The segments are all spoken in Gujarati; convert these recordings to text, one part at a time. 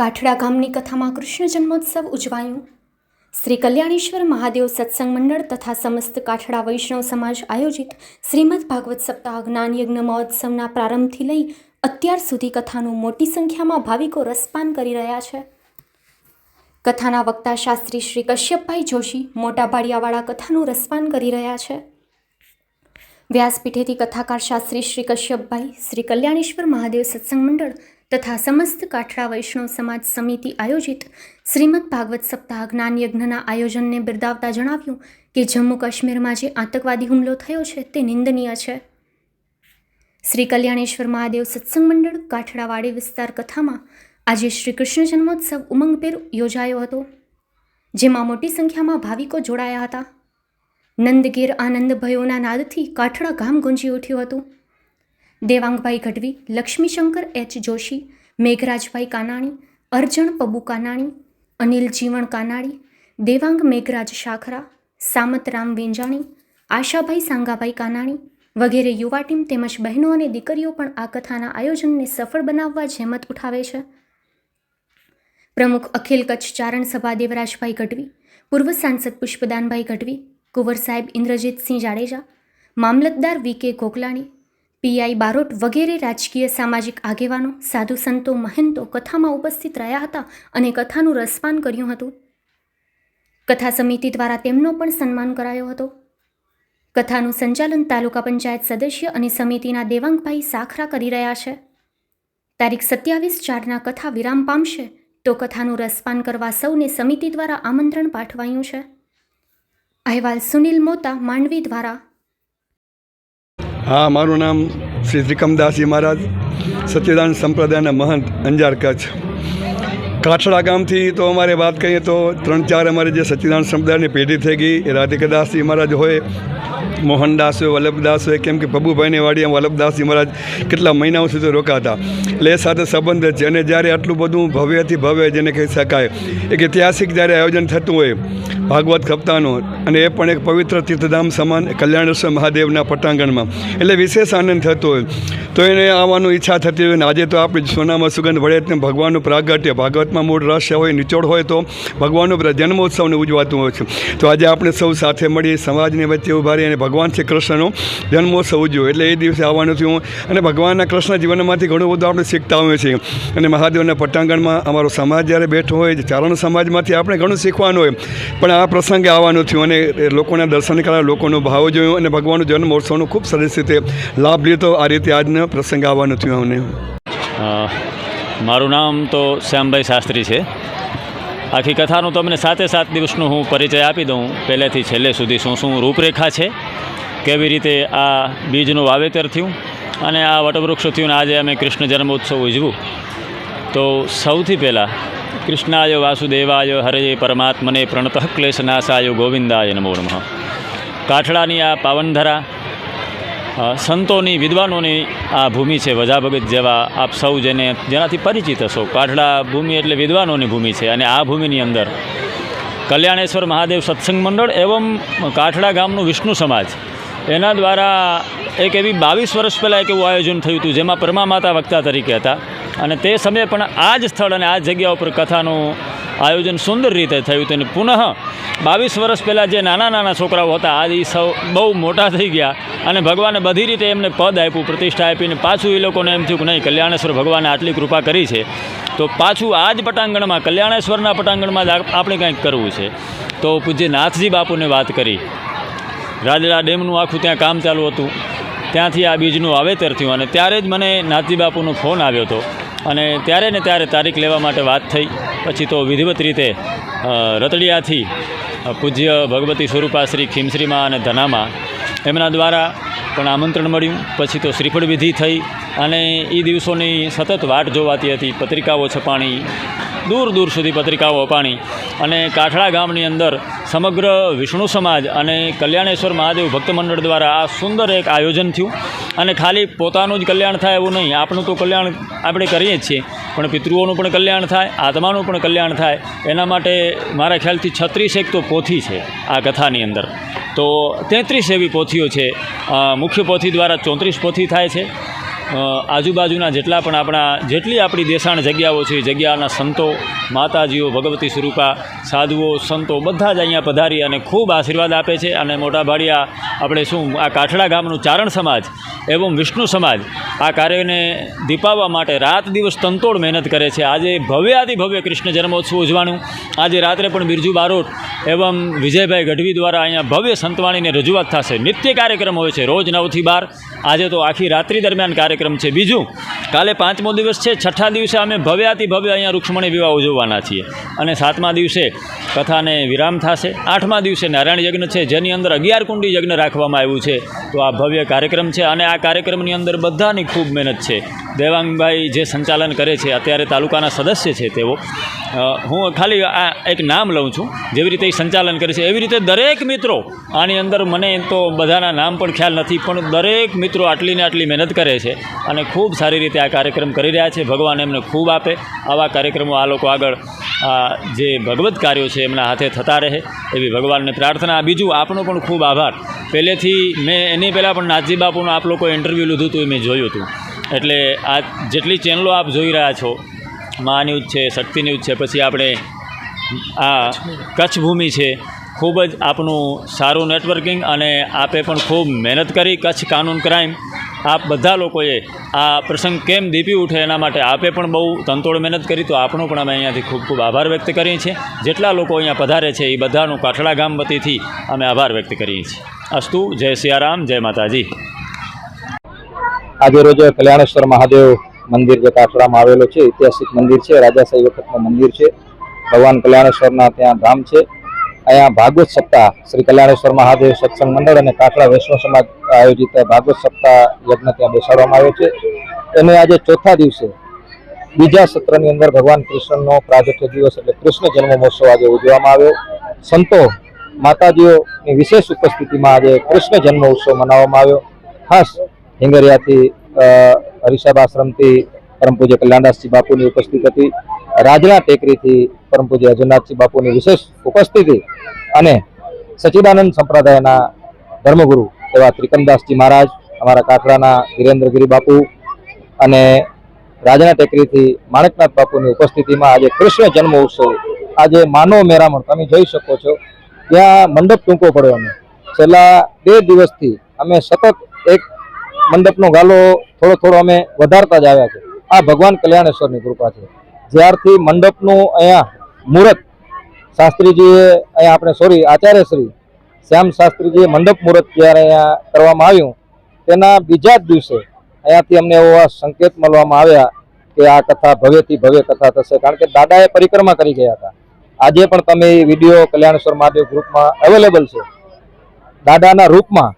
કાઠડા ગામની કથામાં કૃષ્ણ જન્મોત્સવ ઉજવાયું. શ્રી કલ્યાણેશ્વર મહાદેવ સત્સંગ મંડળ તથા સમસ્ત કાઠડા વૈષ્ણવ સમાજ આયોજિત શ્રીમદ ભાગવત સપ્તાહ જ્ઞાન યજ્ઞ મહોત્સવના પ્રારંભથી લઈ અત્યાર સુધી કથાનું મોટી સંખ્યામાં ભાવિકો રસપાન કરી રહ્યા છે. કથાના વક્તા શાસ્ત્રી શ્રી કશ્યપભાઈ જોશી મોટા ભાડિયાવાળા કથાનું રસપાન કરી રહ્યા છે. વ્યાસપીઠેથી કથાકાર શાસ્ત્રી શ્રી કશ્યપભાઈ, શ્રી કલ્યાણેશ્વર મહાદેવ સત્સંગ મંડળ તથા સમસ્ત કાઠડા વૈષ્ણવ સમાજ સમિતિ આયોજિત શ્રીમદ ભાગવત સપ્તાહ જ્ઞાન યજ્ઞના આયોજનને બિરદાવતા જણાવ્યું કે જમ્મુ કાશ્મીરમાં જે આતંકવાદી હુમલો થયો છે તે નિંદનીય છે. શ્રી કલ્યાણેશ્વર મહાદેવ સત્સંગ મંડળ કાઠડાવાડી વિસ્તાર કથામાં આજે શ્રી કૃષ્ણ જન્મોત્સવ ઉમંગભેર યોજાયો હતો, જેમાં મોટી સંખ્યામાં ભાવિકો જોડાયા હતા. નંદગીર આનંદ ભયોના નાદથી કાઠડા ગામ ગુંજી ઉઠ્યું હતું. દેવાંગભાઈ ગઢવી, લક્ષ્મીશંકર એચ જોશી, મેઘરાજભાઈ કાનાણી, અર્જણ પબુ કાનાણી, અનિલ જીવણ કાનાણી, દેવાંગ મેઘરાજ શાખરા, સામતરામ વેંજાણી, આશાભાઈ સાંગાભાઈ કાનાણી વગેરે યુવા ટીમ તેમજ બહેનો અને દીકરીઓ પણ આ કથાના આયોજનને સફળ બનાવવા જહેમત ઉઠાવે છે. પ્રમુખ અખિલ કચ્છ ચારણ સભા દેવરાજભાઈ ગઢવી, પૂર્વ સાંસદ પુષ્પદાનભાઈ ગઢવી, કુંવર સાહેબ ઇન્દ્રજીતસિંહ જાડેજા, મામલતદાર વી કે ગોકલાણી પીઆઈ બારોટ વગેરે રાજકીય સામાજિક આગેવાનો, સાધુ સંતો, મહંતો કથામાં ઉપસ્થિત રહ્યા હતા અને કથાનું રસપાન કર્યું હતું. કથા સમિતિ દ્વારા તેમનો પણ સન્માન કરાયો હતો. કથાનું સંચાલન તાલુકા પંચાયત સદસ્ય અને સમિતિના દેવાંગભાઈ સાખરા કરી રહ્યા છે. તારીખ સત્યાવીસ ચારના કથા વિરામ પામશે તો કથાનું રસપાન કરવા સૌને સમિતિ દ્વારા આમંત્રણ પાઠવાયું છે. અહેવાલ સુનિલ મોતા, માંડવી દ્વારા હા, મારું નામ શ્રી ત્રિકમદાસજી મહારાજ, સત્યદાન સંપ્રદાયના મહંત અંજાર કચ્છ કાછડા ગામથી તો અમારે વાત કરીએ તો ત્રણ ચાર અમારી જે સચ્ચિદાનંદ સંપ્રદાયની પેઢી થઈ ગઈ, એ રાધિકાદાસજી મહારાજ હોય, મોહનદાસ હોય, વલ્લભદાસ હોય, કેમ કે પ્રભુભાઈની વાડી વલ્લભદાસજી મહારાજ કેટલા મહિનાઓ સુધી રોકાતા એટલે એ સાથે સંબંધ છે અને જ્યારે આટલું બધું ભવ્યથી ભવ્ય જેને કહી શકાય, એક ઐતિહાસિક જ્યારે આયોજન થતું હોય ભાગવત સપ્તાહનું અને એ પણ એક પવિત્ર તીર્થધામ સમાન કલ્યાણેશ્વર મહાદેવના પટાંગણમાં. એટલે વિશેષ આનંદ થતો હોય. તો એને આવવાનું ઈચ્છા થતી હોય અને આજે તો આપણે સોનામાં સુગંધ વળે તેમ ભગવાનનું પ્રાગટ્ય. ભાગવતમાં મૂળ રહસ્ય હોય, નિચોડ હોય તો ભગવાનનું જન્મોત્સવને ઉજવાતું હોય છે. તો આજે આપણે સૌ સાથે મળી સમાજની વચ્ચે ઊભા રહી અને ભગવાન શ્રી કૃષ્ણનો જન્મોત્સવ ઉજવ્યો. એટલે એ દિવસે આવવાનું થયું. અને ભગવાનના કૃષ્ણ જીવનમાંથી ઘણું બધું આપણે શીખતા હોઈએ છીએ. અને મહાદેવના પટાંગણમાં અમારો સમાજ જ્યારે બેઠો હોય ચારણ સમાજમાંથી આપણે ઘણું શીખવાનું હોય. પણ આ પ્રસંગે આવવાનું થયું અને લોકોના દર્શન કરાયા લોકોનો ભાવ જોયો અને ભગવાનનો જન્મોત્સવનો ખૂબ સરસ રીતે લાભ લીધો. આ રીતે આજનો પ્રસંગ આવવાનું થયું અમને. મારું નામ તો શ્યામભાઈ શાસ્ત્રી છે. આખી કથાનું તમને સાતે સાત દિવસનો હું પરિચય આપી દઉં. પહેલેથી છેલ્લે સુધી શું શું રૂપરેખા છે, કેવી રીતે આ બીજનું વાવેતર થયું અને આ વટવૃક્ષ થયું અને આજે અમે કૃષ્ણ જન્મોત્સવ ઉજવું તો સૌથી પહેલાં કૃષ્ણાય વાસુદેવાય હરે પરમાત્મને પ્રણત ક્લેશનાશાય ગોવિંદાય નમો નમઃ કાઠડાની આ પાવનધરા સંતોની વિદ્વાનોની આ ભૂમિ છે વજા ભગત જેવા આપ સૌ જેને જેનાથી પરિચિત હશો કાઠડા ભૂમિ એટલે વિદ્વાનોની ભૂમિ છે અને આ ભૂમિની અંદર કલ્યાણેશ્વર મહાદેવ સત્સંગ મંડળ એવમ કાઠડા ગામનું વિષ્ણુ સમાજ એના દ્વારા એક એવી બાવીસ વર્ષ પહેલાં એક એવું આયોજન થયું હતું, જેમાં પરમા માતા વક્તા તરીકે હતા। અને તે સમયે પણ આ જ સ્થળ અને આ જગ્યા ઉપર કથાનું આયોજન સુંદર રીતે થયું હતું. અને પુનઃ બાવીસ વર્ષ પહેલાં જે નાના નાના છોકરાઓ હતા આજે એ સૌ બહુ મોટા થઈ ગયા અને ભગવાને બધી રીતે એમને પદ આપ્યું, પ્રતિષ્ઠા આપીને પાછું એ લોકોને એમ થયું કે નહીં, કલ્યાણેશ્વર ભગવાને આટલી કૃપા કરી છે. તો પાછું આ જ પટાંગણમાં, કલ્યાણેશ્વરના પટાંગણમાં જ આપણે કંઈક કરવું છે. તો પૂજ્ય નાથજી બાપુને વાત કરી. રાજડા ડેમનું આખું ત્યાં કામ ચાલુ હતું. ત્યાંથી આ બીજનું વાવેતર થયું અને ત્યારે જ મને નાથજી બાપુનો ફોન આવ્યો હતો. અને ત્યારે ને ત્યારે તારીખ લેવા માટે વાત થઈ. પછી તો વિધિવત રીતે રતડિયાથી પૂજ્ય ભગવતી સ્વરૂપા શ્રી ખીમશ્રીમાં અને ધનામાં એમના દ્વારા પણ આમંત્રણ મળ્યું. પછી તો શ્રીફળ વિધિ થઈ અને એ દિવસોની સતત વાટ જોવાતી હતી. પત્રિકાઓ છપાણી, દૂર દૂર સુધી પત્રિકાઓ અપાણી અને કાઠળા ગામની અંદર સમગ્ર વિષ્ણુ સમાજ અને કલ્યાણેશ્વર મહાદેવ ભક્ત મંડળ દ્વારા આ સુંદર એક આયોજન થયું. અને ખાલી પોતાનું જ કલ્યાણ થાય એવું નહીં, આપણું તો કલ્યાણ આપણે કરીએ જ છીએ. પણ પિતૃઓનું પણ કલ્યાણ થાય, આત્માનું પણ કલ્યાણ થાય. એના માટે મારા ખ્યાલથી છત્રીસ એક તો પોથી છે આ કથાની અંદર. તો તેત્રીસ એવી પોથીઓ છે. મુખ્ય પોથી દ્વારા ચોત્રીસ પોથી થાય છે. આજુબાજુના જેટલા પણ આપણા, જેટલી આપણી દેશાણ જગ્યાઓ છે જગ્યાના સંતો, માતાજીઓ, ભગવતી સ્વરૂપા, સાધુઓ, સંતો, બધા જ અહીંયા પધારી અને ખૂબ આશીર્વાદ આપે છે. અને મોટા ભાડિયા, આપણે શું, આ કાઠડા ગામનું ચારણ સમાજ એવમ વિષ્ણુ સમાજ, આ કાર્યને દીપાવવા માટે રાત દિવસ તંતોડ મહેનત કરે છે. આજે ભવ્યાથી ભવ્ય કૃષ્ણ જન્મોત્સવ ઉજવાનું આજે રાત્રે પણ બિરજુ બારોટ એવમ વિજયભાઈ ગઢવી દ્વારા અહીંયા ભવ્ય સંતવાણીને રજૂઆત થશે. નિત્ય કાર્યક્રમ હોય છે. રોજ નવથી બાર આજે તો આખી રાત્રિ દરમિયાન કાર્યક્રમ છે. બીજું, કાલે પાંચમો દિવસ છે. છઠ્ઠા દિવસે અમે ભવ્યાથી ભવ્ય અહીંયા રૂક્ષ્મણી વિવાહ ઉજવવાના છીએ. અને સાતમા દિવસે કથાને વિરામ થશે. આઠમા દિવસે નારાયણ યજ્ઞ છે. જેની અંદર અગિયાર કુંડી યજ્ઞ રાખવામાં આવ્યું છે. તો આ ભવ્ય કાર્યક્રમ છે અને આ કાર્યક્રમની અંદર બધાની ખૂબ મહેનત છે. દેવાંગભાઈ જે સંચાલન કરે છે, અત્યારે તાલુકાના સદસ્ય છે તેઓ. હું ખાલી આ એક નામ લઉં છું. જેવી રીતે સંચાલન કરે છે, એવી રીતે દરેક મિત્રો આની અંદર મને તો બધાના નામ પણ ખ્યાલ નથી, પણ દરેક મિત્રો આટલી ને આટલી મહેનત કરે છે અને ખૂબ સારી રીતે આ કાર્યક્રમ કરી રહ્યા છે. ભગવાન એમને ખૂબ આપે. આવા કાર્યક્રમો આ લોકો આગળ જે ભગવત કાર્યો છે, એમના હાથે થતા રહે. એવી ભગવાનને પ્રાર્થના. બીજું આપનો પણ ખૂબ આભાર. પહેલેથી મેં એની પહેલાં પણ નાથજી બાપુનું આપ લોકો ઇન્ટરવ્યૂ લીધું હતું એ મેં જોયું હતું. એટલે આ જેટલી ચેનલો આપ જોઈ રહ્યા છો મા ન્યૂઝ છે, શક્તિ ન્યૂઝ છે, પછી આપણે આ કચ્છ ભૂમિ છે. ખૂબ જ આપનું સારું નેટવર્કિંગ અને આપે પણ ખૂબ મહેનત કરી કચ્છ કાનૂન ક્રાઇમ. આપ બધા લોકોએ આ પ્રસંગ કેમ દીપી ઉઠે એના માટે આપે પણ બહુ તંતોડ મહેનત કરી, તો આપણો પણ અમે અહીંયાથી ખૂબ ખૂબ આભાર વ્યક્ત કરીએ છીએ. જેટલા લોકો અહીંયા પધારે છે, એ બધાનું કાઠડા ગામ વતીથી અમે આભાર વ્યક્ત કરીએ છીએ. અસ્તુ, જય સિયારામ, જય માતાજી. આજે રોજ કલ્યાણેશ્વર મહાદેવ મંદિર જે કાઠડામાં આવેલો છે, ઐતિહાસિક મંદિર છે રાજાશાહી વખતનું મંદિર છે. ભગવાન કલ્યાણેશ્વરના ત્યાં ધામ છે. અહીંયા ભાગવત સપ્તાહ, શ્રી કલ્યાણેશ્વર મહાદેવ સત્સંગ મંડળ અને કાઠડા વૈષ્ણવ સમાજ આયોજિત ભાગવત સપ્તાહ યજ્ઞ ત્યાં બેસાડવામાં આવ્યો છે. અને આજે ચોથા દિવસે, બીજા સત્રની અંદર ભગવાન કૃષ્ણનો પ્રાગટ્ય દિવસ એટલે કૃષ્ણ જન્મ મહોત્સવ આજે ઉજવવામાં આવ્યો. સંતો, માતાજીઓની વિશેષ ઉપસ્થિતિમાં આજે કૃષ્ણ જન્મ ઉત્સવ મનાવવામાં આવ્યો. ખાસ હિંગરિયાથી અ, હરિસાબ આશ્રમથી પરમ પૂજ્ય કલ્યાણદાસજી બાપુની ઉપસ્થિત હતી. રાજના ટેકરીથી પરમ પૂજ્ય અજરનાથજી બાપુની વિશેષ ઉપસ્થિતિ અને સચિદાનંદ સંપ્રદાયના ધર્મગુરુ એવા ત્રિકમદાસજી મહારાજ અમારા કાઠડાના ધીરેન્દ્રગીરી બાપુ અને રાજના ટેકરીથી માણકનાથ બાપુની ઉપસ્થિતિમાં આજે કૃષ્ણ જન્મ ઉત્સવ આજે માનવ મેરામણ તમે જોઈ શકો છો ત્યાં મંડપ ટૂંકો પડ્યો અમે. છેલ્લા બે દિવસથી અમે સતત એક મંડપનો ગાલો થોડો થોડો અમે વધારતા જ આવ્યા છે. આ ભગવાન કલ્યાણેશ્વરની કૃપા છે. જ્યારથી મંડપનું અહીંયા મુહૂર્ત શાસ્ત્રીજીએ અહીંયા આપણે સોરી આચાર્યશ્રી, શ્યામ શાસ્ત્રીજીએ મંડપ મુહૂર્ત જ્યારે અહીંયા કરવામાં આવ્યું, તેના બીજા જ દિવસે અહીંયાથી અમને એવો સંકેત મળવામાં આવ્યા કે આ કથા ભવ્યથી ભવ્ય કથા થશે. કારણ કે દાદાએ પરિક્રમા કરી ગયા હતા. આજે પણ તમે વીડિયો કલ્યાણેશ્વર મહાદેવ ગ્રુપમાં અવેલેબલ છે. દાદાના રૂપમાં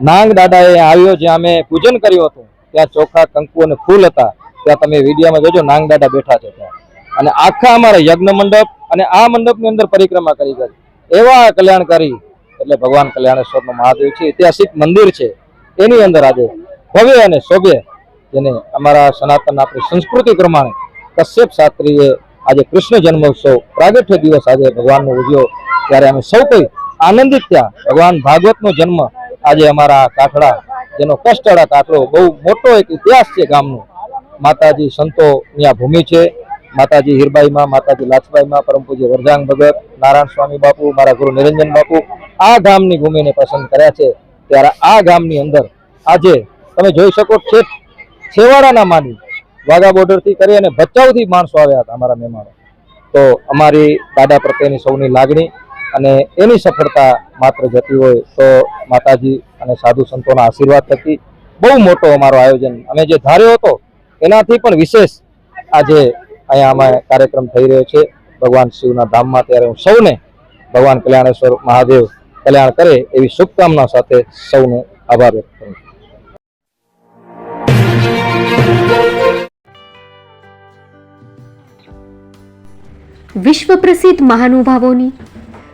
નાંગ દાદાએ આવ્યો જ્યાં અમે પૂજન કર્યું હતું, ત્યાં ચોખા, કંકુ અને ફૂલ હતા. ત્યાં તમે વિડીયોમાં જોજો નાંગ દાદા બેઠા છે ત્યાં. અને આખા અમારા યજ્ઞ મંડપ અને આ મંડપની અંદર પરિક્રમા કરી ગઈ એવા કલ્યાણકારી, એટલે ભગવાન કલ્યાણેશ્વરનું મહાદેવ છે, ઐતિહાસિક મંદિર છે. એની અંદર આજે ભવ્ય અને શોભ્ય જેને અમારા સનાતન આપણી સંસ્કૃતિ પ્રમાણે કશ્યપ શાસ્ત્રીએ આજે કૃષ્ણ જન્મોત્સવ પ્રાગટ્ય દિવસ આજે ભગવાનનો ઉજવ્યો. ત્યારે અમે સૌ કોઈ આનંદિત થયા. ભગવાન ભાગવતનો જન્મ આજે અમારા કાઠડા, જેનો કષ્ટડા કાઠડો બહુ મોટો એક ઇતિહાસ છે ગામનો. માતાજી સંતોની આ ભૂમિ છે. માતાજી હીરબાઈમાં, માતાજી લાચબાઈમાં પરમ પૂજ્ય વરજાંગ ભગત, નારાયણ સ્વામી બાપુ, મારા ગુરુ નિરંજન બાપુ આ ગામની ભૂમિને પસંદ કર્યા છે. ત્યારે આ ગામની અંદર આજે તમે જોઈ શકો છેવાડાના માની વાઘા બોર્ડરથી કરી અને ભચાઉથી માણસો આવ્યા હતા અમારા મહેમાનો. તો અમારી દાદા પ્રત્યેની સૌની લાગણી અને એની સફળતા માત્ર જતી હોય તો માતાજી અને સાધુ સંતોના આશીર્વાદ થકી બહુ મોટો અમારો આયોજન. અમે જે ધાર્યો હતો, એનાથી પણ વિશેષ આજે અહીંયા અમે કાર્યક્રમ થઈ રહ્યો છે. ભગવાન શિવના ધામમાં ત્યારે હું સૌને ભગવાન કલ્યાણેશ્વર મહાદેવ કલ્યાણ કરે એવી શુભકામના સાથે સૌનો આભાર વ્યક્ત કરું વિશ્વ પ્રસિદ્ધ મહાનુભાવોની